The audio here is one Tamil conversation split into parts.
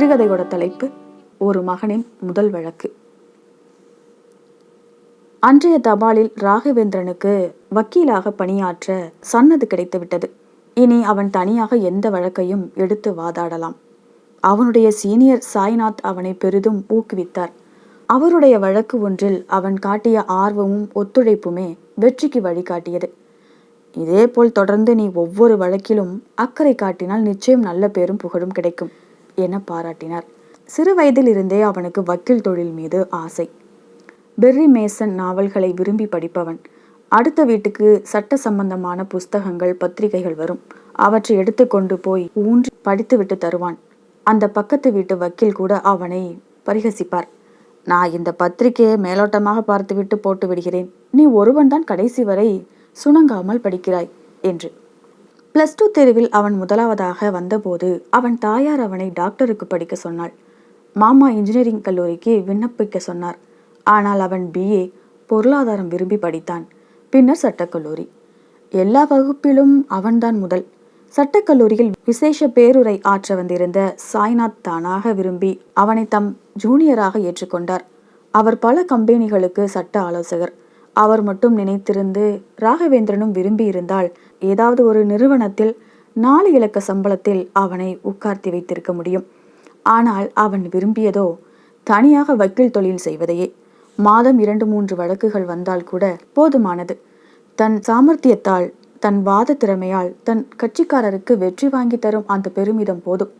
சிறுகதையோட தலைப்பு ஒரு மகனின் முதல் வழக்கு. அன்றைய தபாலில் ராகவேந்திரனுக்கு வக்கீலாக பணியாற்ற சன்னது கிடைத்துவிட்டது. இனி அவன் தனியாக எந்த வழக்கையும் எடுத்து வாதாடலாம். அவனுடைய சீனியர் சாய்நாத் அவனை பெரிதும் ஊக்குவித்தார். அவருடைய வழக்கு ஒன்றில் அவன் காட்டிய ஆர்வமும் ஒத்துழைப்புமே வெற்றிக்கு வழிகாட்டியது. இதேபோல் தொடர்ந்து நீ ஒவ்வொரு வழக்கிலும் அக்கறை காட்டினால் நிச்சயம் நல்ல பேரும் புகழும் கிடைக்கும். என பாராட்டினார். சிறு வயதில் இருந்தே அவனுக்கு வக்கீல் தொழில் மீது ஆசை. பெர்ரி மேசன் நாவல்களை விரும்பி படிப்பவன். அடுத்த வீட்டுக்கு சட்ட சம்பந்தமான புஸ்தகங்கள் பத்திரிகைகள் வரும். அவற்றை எடுத்துக்கொண்டு போய் ஊன்றி படித்துவிட்டு தருவான். அந்த பக்கத்து வீட்டு வக்கீல் கூட அவனை பரிகசிப்பார். நான் இந்த பத்திரிகையை மேலோட்டமாக பார்த்துவிட்டு போட்டு விடுகிறேன். நீ ஒருவன்தான் கடைசி வரை சுணங்காமல் படிக்கிறாய் என்று. பிளஸ் டூ தேர்வில் அவன் முதலாவதாக வந்தபோது அவன் தாயார் அவனை டாக்டருக்கு படிக்க சொன்னாள். மாமா இன்ஜினியரிங் கல்லூரிக்கு விண்ணப்பிக்க சொன்னார். ஆனால் அவன் பிஏ பொருளாதாரம் விரும்பி படித்தான். பின்னர் சட்டக்கல்லூரி எல்லா வகுப்பிலும் அவன்தான் முதல். சட்டக்கல்லூரியில் விசேஷ பேருரை ஆற்ற வந்திருந்த சாய்நாத் தானாக விரும்பி அவனை தம் ஜூனியராக ஏற்றுக்கொண்டார். அவர் பல கம்பெனிகளுக்கு சட்ட ஆலோசகர். அவர் மட்டும் நினைத்திருந்து ராகவேந்திரனும் விரும்பி இருந்தால் ஏதாவது ஒரு நிறுவனத்தில் நாலு இலக்க சம்பளத்தில் அவனை உட்கார்த்தி வைத்திருக்க முடியும். ஆனால் அவன் விரும்பியதோ தனியாக வக்கீல் தொழில் செய்வதையே. மாதம் இரண்டு மூன்று வழக்குகள் வந்தால் கூட போதுமானது. தன் சாமர்த்தியத்தால் தன் வாத திறமையால் தன் கட்சிக்காரருக்கு வெற்றி வாங்கி தரும் அந்த பெருமிதம் போதும்.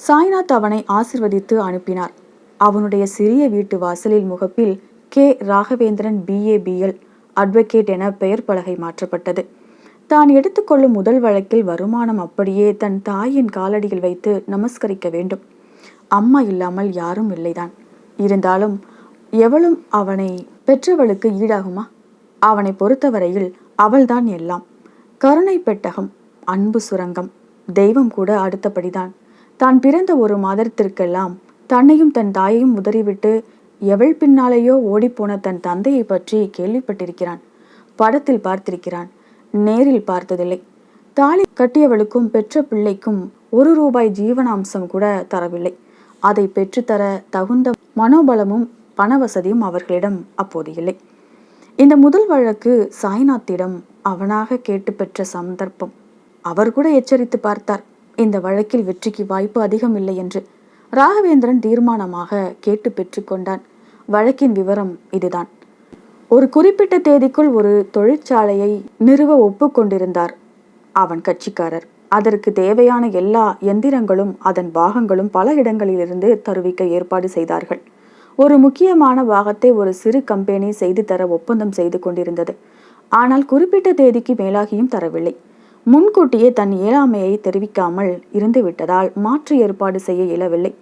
சாய்நாத் அவனை ஆசிர்வதித்து அனுப்பினார். அவனுடைய சிறிய வீட்டு வாசலில் முகப்பில் கே. ராகவேந்திரன் பிஏபிஎல் அட்வொகேட் என பெயர் பலகை மாற்றப்பட்டது. தான் எடுத்துக்கொள்ளும் முதல் வழக்கில் வருமானம் அப்படியே தன் தாயின் காலடியில் வைத்து நமஸ்கரிக்க வேண்டும். அம்மா இல்லாமல் யாரும் இல்லைதான். இருந்தாலும் எவளும் அவனை பெற்றவளுக்கு ஈடாகுமா? அவனை பொறுத்தவரையில் அவள்தான் எல்லாம். கருணை பெட்டகம் அன்பு சுரங்கம் தெய்வம் கூட அடுத்தபடிதான். தான் பிறந்த ஒரு மாதத்திற்கெல்லாம் தன்னையும் தன் தாயையும் உதறிவிட்டு எவள் பின்னாலேயோ ஓடிப்போன தன் தந்தையை பற்றி கேள்விப்பட்டிருக்கிறான். படத்தில் பார்த்திருக்கிறான். நேரில் பார்த்ததில்லை. தாலி கட்டியவளுக்கும் பெற்ற பிள்ளைக்கும் ஒரு ரூபாய் ஜீவனாம்சம் கூட தரவில்லை. அதை பெற்றுத்தர தகுந்த மனோபலமும் பணவசதியும் அவர்களிடம் அப்போது இல்லை. இந்த முதல் வழக்கு சாய்நாத்திடம் அவனாக கேட்டு பெற்ற சந்தர்ப்பம். அவர் கூட எச்சரித்து பார்த்தார். இந்த வழக்கில் வெற்றிக்கு வாய்ப்பு அதிகம் இல்லை என்று. ராகவேந்திரன் தீர்மானமாக கேட்டு பெற்றுக்கொண்டான் வழக்கின் விவரம் இதுதான். ஒரு குறிப்பிட்ட தேதிக்குள் ஒரு தொழிற்சாலையை நிறுவ ஒப்புக்கொண்டிருந்தார் அவன் கட்சிக்காரர். அதற்கு தேவையான எல்லா எந்திரங்களும் அதன் பாகங்களும் பல இடங்களிலிருந்து தருவிக்க ஏற்பாடு செய்தார்கள். ஒரு முக்கியமான பாகத்தை ஒரு சிறு கம்பெனி செய்து தர ஒப்பந்தம் செய்து கொண்டிருந்தது. ஆனால் குறிப்பிட்ட தேதிக்கு மேலாகியும் தரவில்லை. முன்கூட்டியே தன் இயலாமையை தெரிவிக்காமல் இருந்து விட்டதால் மாற்று ஏற்பாடு செய்ய இயலவில்லை.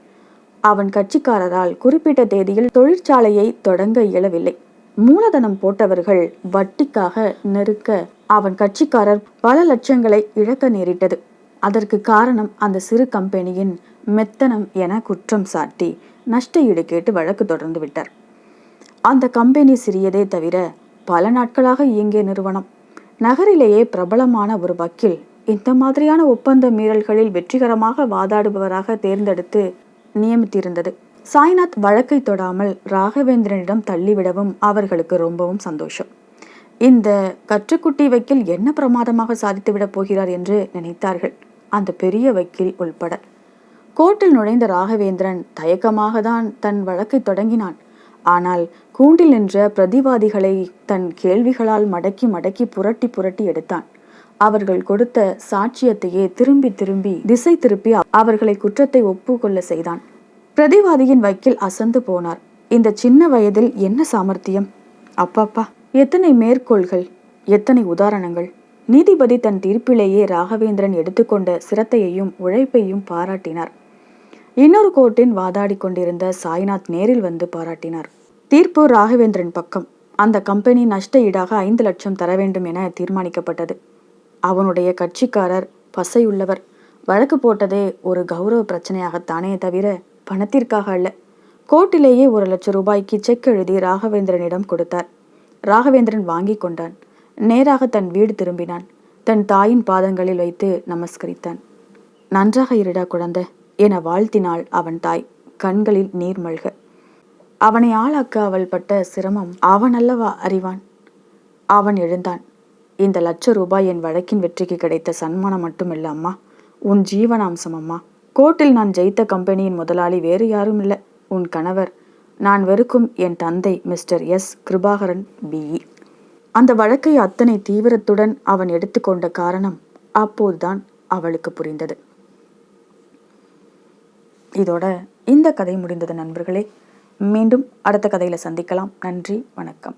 அவன் கட்சிக்காரரால் குறிப்பிட்ட தேதியில் தொழிற்சாலையை தொடங்க இயலவில்லை. மூலதனம் போட்டவர்கள் வட்டிக்காக நெருக்க அவன் கட்சிக்காரர் பல லட்சங்களை இழக்க நேரிட்டது. அதற்கு காரணம் அந்த சிறு கம்பெனியின் மெத்தனம் என குற்றம் சாட்டி நஷ்ட ஈடு கேட்டு வழக்கு தொடர்ந்து விட்டார். அந்த கம்பெனி சிறியதே தவிர பல நாட்களாக இயங்கிய நிறுவனம். நகரிலேயே பிரபலமான ஒரு வக்கீல் இந்த மாதிரியான ஒப்பந்த மீறல்களில் வெற்றிகரமாக வாதாடுபவராக தேர்ந்தெடுத்து நியமித்திருந்தது. சாய்நாத் வழக்கை தொடாமல் ராகவேந்திரனிடம் தள்ளிவிடவும் அவர்களுக்கு ரொம்பவும் சந்தோஷம். இந்த கற்றுக்குட்டி வக்கீல் என்ன பிரமாதமாக சாதித்து விடப் போகிறார் என்று நினைத்தார்கள். அந்த பெரிய வக்கீல் உள்பட. கோர்ட்டில் நுழைந்த ராகவேந்திரன் தயக்கமாக தான் தன் வழக்கை தொடங்கினான். ஆனால் கூண்டில் நின்ற பிரதிவாதிகளை தன் கேள்விகளால் மடக்கி மடக்கி புரட்டி புரட்டி எடுத்தான். அவர்கள் கொடுத்த சாட்சியத்தையே திரும்பி திரும்பி திசை திருப்பி அவர்களை குற்றத்தை ஒப்புக்கொள்ள செய்தான். பிரதிவாதியின் வக்கீல் அசந்து போனார். இந்த சின்ன வயதில் என்ன சாமர்த்தியம்? அப்பாப்பா எத்தனை மேற்கோள்கள் எத்தனை உதாரணங்கள். நீதிபதி தன் தீர்ப்பிலேயே ராகவேந்திரன் எடுத்துக்கொண்ட சிரத்தையையும் உழைப்பையும் பாராட்டினார். இன்னொரு கோர்ட்டின் வாதாடி கொண்டிருந்த சாய்நாத் நேரில் வந்து பாராட்டினார். தீர்ப்பு ராகவேந்திரன் பக்கம். அந்த கம்பெனி நஷ்ட ஈடாக ஐந்து லட்சம் தர வேண்டும் என தீர்மானிக்கப்பட்டது. அவனுடைய கட்சிக்காரர் பசையுள்ளவர். வழக்கு போட்டதே ஒரு கௌரவ பிரச்சனையாகத்தானே தவிர பணத்திற்காக அல்ல. கோர்ட்டிலேயே ஒரு லட்சம் ரூபாய்க்கு செக் எழுதி ராகவேந்திரனிடம் கொடுத்தார். ராகவேந்திரன் வாங்கி கொண்டான். நேராக தன் வீடு திரும்பினான். தன் தாயின் பாதங்களில் வைத்து நமஸ்கரித்தான். நன்றாக இருடா குழந்தை. என வாழ்த்தினாள் அவன் தாய். கண்களில் நீர் மல்க. அவனை ஆளாக்க அவள் பட்ட சிரமம் அவன் அல்லவா அறிவான்? அவன் எழுந்தான். இந்த லட்ச ரூபாய் என் வழக்கின் வெற்றிக்கு கிடைத்த சன்மானம் மட்டுமில்ல அம்மா. உன் ஜீவனாம்சம் அம்மா. கோர்ட்டில் நான் ஜெயித்த கம்பெனியின் முதலாளி வேறு யாரும் இல்லை உன் கணவர். நான் வெறுக்கும் என் தந்தை மிஸ்டர் எஸ். கிருபாகரன் பிஇ அந்த வழக்கை அத்தனை தீவிரத்துடன் அவன் எடுத்துக்கொண்ட காரணம் அப்போதுதான் அவளுக்கு புரிந்தது. இதோட இந்த கதை முடிந்தது நண்பர்களே. மீண்டும் அடுத்த கதையில் சந்திக்கலாம். நன்றி வணக்கம்.